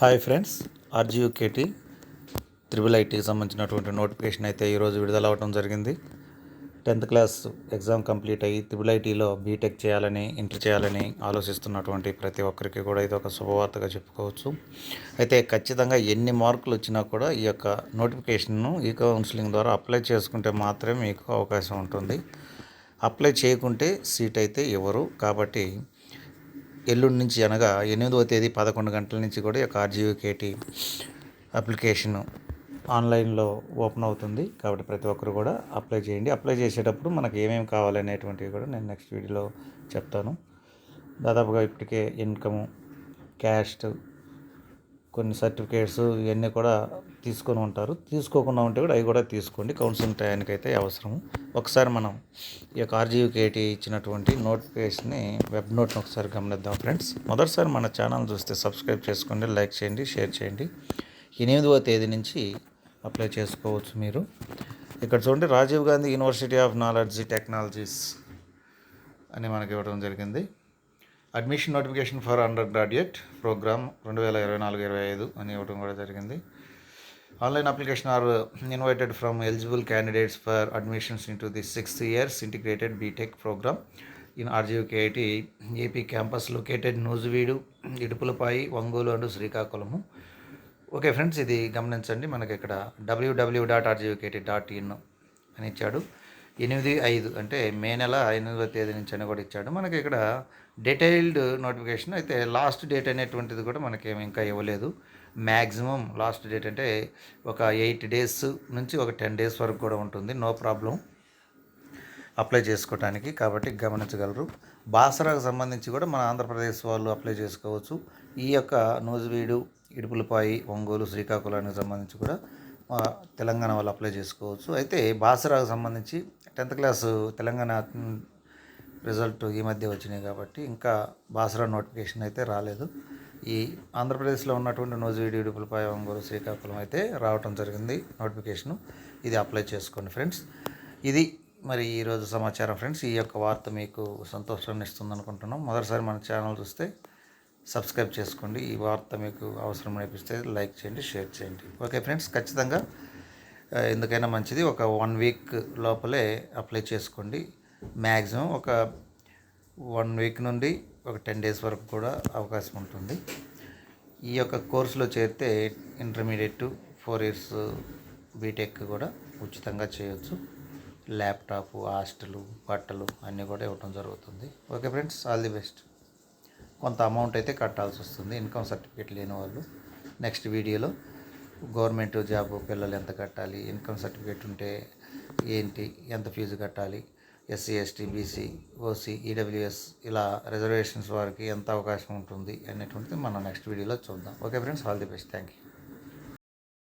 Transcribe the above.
Hi friends RGUKT triple ఐటీకి సంబంధించినటువంటి notification అయితే ఈరోజు విడుదల అవ్వడం జరిగింది. టెన్త్ క్లాస్ ఎగ్జామ్ కంప్లీట్ అయ్యి త్రిబుల్ ఐటీలో బీటెక్ చేయాలని ఇంటర్ చేయాలని ఆలోచిస్తున్నటువంటి ప్రతి ఒక్కరికి కూడా ఇది ఒక శుభవార్తగా చెప్పుకోవచ్చు. అయితే ఖచ్చితంగా ఎన్ని మార్కులు వచ్చినా కూడా ఈ యొక్క నోటిఫికేషన్ను ఈ కౌన్సిలింగ్ ద్వారా అప్లై చేసుకుంటే మాత్రమే మీకు అవకాశం ఉంటుంది. అప్లై చేయకుంటే సీట్ అయితే ఇవ్వరు కాబట్టి ఎల్లుండి నుంచి అనగా ఎనిమిదవ తేదీ పదకొండు గంటల నుంచి కూడా ఈ యొక్క ఆర్జీవీకేటీ అప్లికేషన్ ఆన్లైన్లో ఓపెన్ అవుతుంది. కాబట్టి ప్రతి ఒక్కరు కూడా అప్లై చేయండి. అప్లై చేసేటప్పుడు మనకు ఏమేమి కావాలనేటువంటివి కూడా నేను నెక్స్ట్ వీడియోలో చెప్తాను. దాదాపుగా ఇప్పటికే ఇన్కము క్యాస్ట్ కొన్ని సర్టిఫికేట్స్ ఇవన్నీ కూడా తీసుకొని ఉంటారు. తీసుకోకుండా ఉంటే కూడా అవి కూడా తీసుకోండి. కౌన్సిలింగ్ టయానికైతే అయితే అవసరం ఒకసారి మనం ఈ యొక్క ఆర్జీయూకేటీ ఇచ్చినటువంటి నోటిఫికేషన్ని వెబ్ నోట్ని ఒకసారి గమనిద్దాం ఫ్రెండ్స్. మొదటిసారి మన ఛానల్ చూస్తే సబ్స్క్రైబ్ చేసుకోండి లైక్ చేయండి షేర్ చేయండి. ఎనిమిదవ తేదీ నుంచి అప్లై చేసుకోవచ్చు మీరు. ఇక్కడ చూడండి Rajiv Gandhi university of knowledge technologies అని మనకి ఇవ్వడం జరిగింది. Admission notification for undergraduate programme రెండు వేల ఇరవై నాలుగు ఇరవై ఐదు అని ఇవ్వడం కూడా జరిగింది. Online application are invited from eligible candidates for admissions into the sixth years integrated B Tech programme in RGUKIT AP campus located Nuzvid Idupulapaya Ongole and Srikakulam okay friends ఇది గమనించండి. మనకి ఇక్కడ WWW dot RGUKT dot in అని ఇచ్చాడు. ఎనిమిది ఐదు అంటే మే నెల ఎనిమిదవ తేదీ నుంచి అని కూడా ఇచ్చాడు. మనకి ఇక్కడ డీటెయిల్డ్ నోటిఫికేషన్ అయితే లాస్ట్ డేట్ అనేటువంటిది కూడా మనకి ఇంకా ఇవ్వలేదు. మ్యాక్సిమం లాస్ట్ డేట్ అంటే ఒక ఎయిట్ డేస్ నుంచి ఒక టెన్ డేస్ వరకు కూడా ఉంటుంది. No problem. అప్లై చేసుకోవడానికి కాబట్టి గమనించగలరు. బాసరాకు సంబంధించి కూడా మన ఆంధ్రప్రదేశ్ వాళ్ళు అప్లై చేసుకోవచ్చు. ఈ యొక్క నూజివీడు ఇడుపులపాయి ఒంగోలు శ్రీకాకుళానికి సంబంధించి కూడా తెలంగాణ వాళ్ళు అప్లై చేసుకోవచ్చు. అయితే బాసరాకు సంబంధించి టెన్త్ క్లాస్ తెలంగాణ రిజల్ట్ ఈ మధ్య వచ్చినాయి కాబట్టి ఇంకా బాసరా నోటిఫికేషన్ అయితే రాలేదు. ఈ ఆంధ్రప్రదేశ్లో ఉన్నటువంటి నోజువీడి ఉడుపులపాయ ఒంగోలు శ్రీకాకుళం అయితే రావటం జరిగింది నోటిఫికేషను ఇది అప్లై చేసుకోండి ఫ్రెండ్స్ ఇది మరి ఈరోజు సమాచారం ఫ్రెండ్స్ ఈ యొక్క వార్త మీకు సంతోషాన్ని ఇస్తుంది అనుకుంటున్నాం మొదటిసారి మన ఛానల్ చూస్తే సబ్స్క్రైబ్ చేసుకోండి. ఈ వార్త మీకు అవసరం అనిపిస్తే లైక్ చేయండి షేర్ చేయండి. ఓకే ఫ్రెండ్స్ ఖచ్చితంగా ఎందుకైనా మంచిది. ఒక వన్ వీక్ లోపలే అప్లై చేసుకోండి. మ్యాక్సిమం ఒక వన్ వీక్ నుండి ఒక టెన్ డేస్ వరకు కూడా అవకాశం ఉంటుంది. ఈ యొక్క కోర్సులో చేరితే ఇంటర్మీడియట్ ఫోర్ ఇయర్స్ బీటెక్ కూడా ఉచితంగా చేయొచ్చు. ల్యాప్టాప్ హాస్టలు బట్టలు అన్నీ కూడా ఇవ్వడం జరుగుతుంది. Okay friends all the best. కొంత అమౌంట్ అయితే కట్టాల్సి వస్తుంది. ఇన్కమ్ సర్టిఫికేట్ లేని వాళ్ళు నెక్స్ట్ వీడియోలో గవర్నమెంట్ జాబ్ పిల్లలు ఎంత కట్టాలి ఇన్కమ్ సర్టిఫికేట్ ఉంటే ఏంటి ఎంత ఫీజు కట్టాలి SC ST BC OC EWS ఇలా రిజర్వేషన్స్ వారికి ఎంత అవకాశం ఉంటుంది అనేటువంటిది మనం నెక్స్ట్ వీడియోలో చూద్దాం. Okay friends all the best thank you